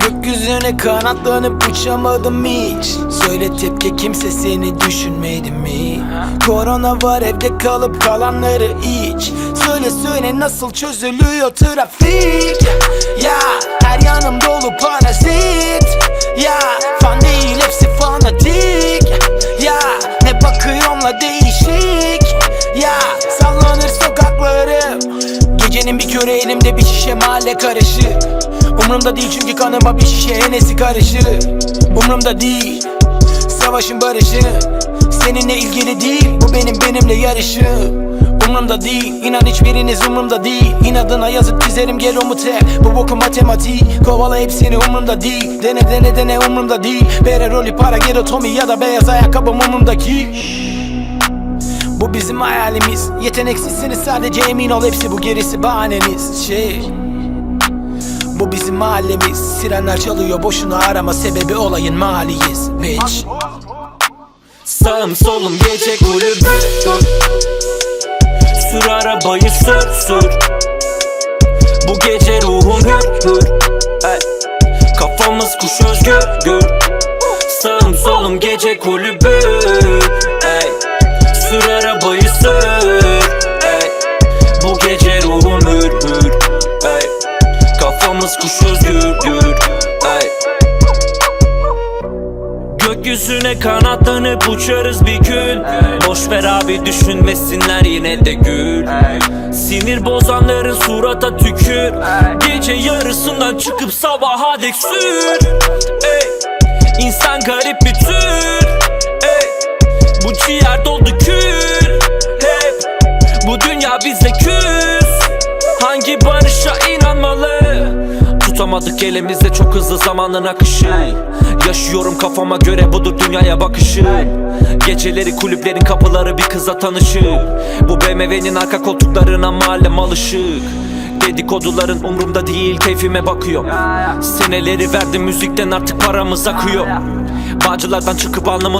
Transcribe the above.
Gökyüzüne kanatlanıp uçamadım hiç. Söyle tepki kimse seni düşünmedi mi? Korona var evde kalıp kalanları iç. Söyle söyle nasıl çözülüyor trafik? Ya her yanım dolu parazit. Ya fan değil hepsi fanatik. Ya ne bakıyorum la körü elimde bir şişe mahalle karışık Umrumda değil çünkü kanıma bir şişe henesi karışır Umrumda değil Savaşın barışı. Seninle ilgili değil Bu benim benimle yarışım Umrumda değil inan hiçbiriniz umrumda değil. İnadına yazıp çizerim gel umut hep Bu boku matematiği Kovala hepsini umrumda değil. Dene dene dene umrumda değil. Bere rolü para geri Tommy ya da beyaz ayakkabım umrumdaki bu bizim hayalimiz. Yeteneksizsiniz sadece emin ol. Hepsi bu gerisi bahaneniz. Şey Bu bizim mahallemiz. Sirenler çalıyor boşuna arama. Sebebi olayın mahalliyiz Bitch. Sağım solum gece kulübü. Sür arabayı sür sür. Bu gece ruhum hür hür Ey. Kafamız kuş özgür gür Sağım solum gece kulübü Kafamız kuş özgür gür. Ey. Gökyüzüne kanatlanıp uçarız bir gün. Boş ver abi düşünmesinler yine de gül. Sinir bozanların surata tükür. Gece yarısından çıkıp sabaha dek sür. Ey, İnsan garip bir tür. Ey, Bu ciğer doldu kül. Hep bu dünya bize küs. Hangi barışa Tutamadık elimizde çok hızlı zamanın akışı. Yaşıyorum kafama göre budur dünyaya bakışı. Geceleri kulüplerin kapıları bir kıza tanışır. Bu BMW'nin arka koltuklarına mahalle alışık. Dedikoduların umrumda değil keyfime bakıyorum Seneleri verdim müzikten artık paramız akıyor. Bağcılardan çıkıp alnımın